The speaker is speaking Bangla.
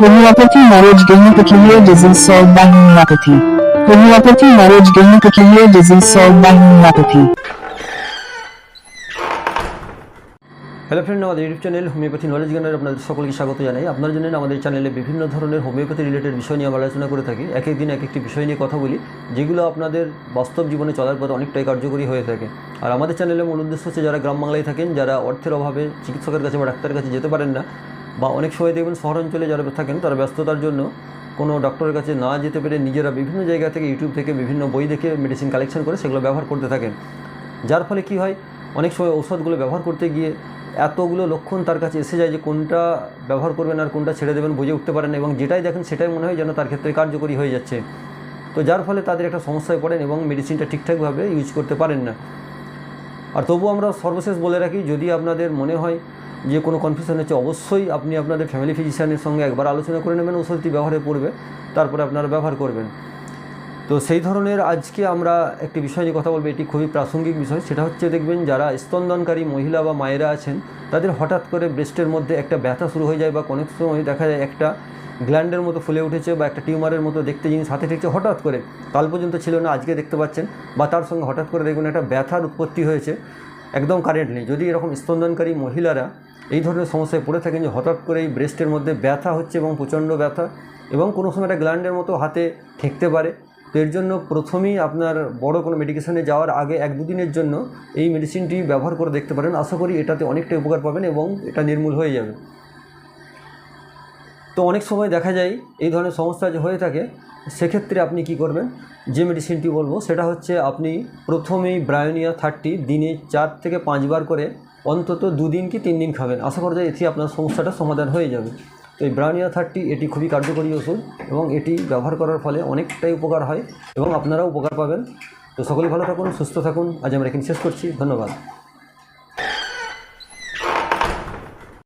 Homeopathy marriage gynecophilia disease solved by homeopathy. Homeopathy marriage gynecophilia disease solved by homeopathy. Hello friend আমাদের ইউটিউব চ্যানেল হোমিওপ্যাথি নলেজ জ্ঞানের আপনাদের সকলকে স্বাগত জানাই আপনারা জানেন আমাদের চ্যানেলে বিভিন্ন ধরনের হোমিওপ্যাথি রিলেটেড বিষয় নিয়ে আমরা আলোচনা করে থাকি এক এক দিন এক একটি বিষয় নিয়ে কথা বলি, যেগুলো আপনাদের বাস্তব জীবনে চলার পথে অনেকটাই কার্যকরী হয়ে থাকে আর আমাদের চ্যানেলের মূল উদ্দেশ্য হচ্ছে, যারা গ্রাম বাংলায় থাকেন, যারা অর্থের অভাবে চিকিৎসকের কাছে বা ডাক্তারের কাছে যেতে পারেন না বা অনেক সময় দেখবেন শহরাঞ্চলে যারা থাকেন, তারা ব্যস্ততার জন্য কোনো ডক্টরের কাছে না যেতে পেরে নিজেরা বিভিন্ন জায়গা থেকে ইউটিউব থেকে বিভিন্ন বই দেখে মেডিসিন কালেকশন করে সেগুলো ব্যবহার করতে থাকেন। যার ফলে কি হয়, অনেক সময় ঔষধগুলো ব্যবহার করতে গিয়ে এতগুলো লক্ষণ তার কাছে এসে যায় যে কোনটা ব্যবহার করবেন আর কোনটা ছেড়ে দেবেন বুঝে উঠতে পারেন এবং যেটাই দেখেন সেটাই মনে হয় যেন তার ক্ষেত্রে কার্যকরী হয়ে যাচ্ছে। তো যার ফলে তাদের একটা সমস্যায় পড়েন এবং মেডিসিনটা ঠিকঠাকভাবে ইউজ করতে পারেন না। আর তবু আমরা সর্বশেষ বলে রাখি, যদি আপনাদের মনে হয় যে কোনো কনফিউশন হচ্ছে, অবশ্যই আপনি আপনাদের ফ্যামিলি ফিজিশিয়ানের সঙ্গে একবার আলোচনা করে নেবেন, ওষুধটি ব্যবহারে পড়বে, তারপরে আপনারা ব্যবহার করবেন। তো সেই ধরনের আজকে আমরা একটি বিষয় নিয়ে কথা বলব, এটি খুবই প্রাসঙ্গিক বিষয়, সেটা হচ্ছে দেখবেন যারা স্তনদানকারী মহিলা বা মায়েরা আছেন, তাদের হঠাৎ করে ব্রেস্টের মধ্যে একটা ব্যথা শুরু হয়ে যায় বা অনেক সময় দেখা যায় একটা গ্ল্যান্ডের মতো ফুলে উঠেছে বা একটা টিউমারের মতো দেখতে জিনিস হাতে ঠেকছে, হঠাৎ করে, কাল পর্যন্ত ছিল না, আজকে দেখতে পাচ্ছেন, বা তার সঙ্গে হঠাৎ করে দেখবেন একটা ব্যথার উৎপত্তি হয়েছে। একদম কারেন্ট নেই। যদি এরকম স্পন্দনকারী মহিলারা এই ধরনের সমস্যায় পড়ে থাকেন যে হঠাৎ করে এই ব্রেস্টের মধ্যে ব্যথা হচ্ছে এবং প্রচণ্ড ব্যথা এবং কোনো সময় একটা গ্ল্যান্ডের মতো হাতে ঠেকতে পারে, তো এর জন্য প্রথমেই আপনার বড় কোনো মেডিকেশনে যাওয়ার আগে এক দুদিনের জন্য এই মেডিসিনটি ব্যবহার করে দেখতে পারেন। আশা করি এটাতে অনেকটাই উপকার পাবেন এবং এটা নির্মূল হয়ে যাবে। তো অনেক সময় দেখা যায় এই ধরনের সমস্যা যে হয়ে থাকে, সেক্ষেত্রে আপনি কি করবেন? যে মেডিসিনটি বলব, সেটা হচ্ছে আপনি প্রথমেই ব্রায়োনিয়া থার্টি দিনে চার থেকে পাঁচবার করে অন্তত দুদিন কি তিন দিন খাবেন। আশা করা যায় এতে আপনার সমস্যাটা সমাধান হয়ে যাবে। তো এই ব্রায়োনিয়া থার্টি এটি খুবই কার্যকরী ওষুধ এবং এটি ব্যবহার করার ফলে অনেকটাই উপকার হয় এবং আপনারাও উপকার পাবেন। তো সকলেই ভালো থাকুন, সুস্থ থাকুন। আজ আমরা এখানে শেষ করছি। ধন্যবাদ।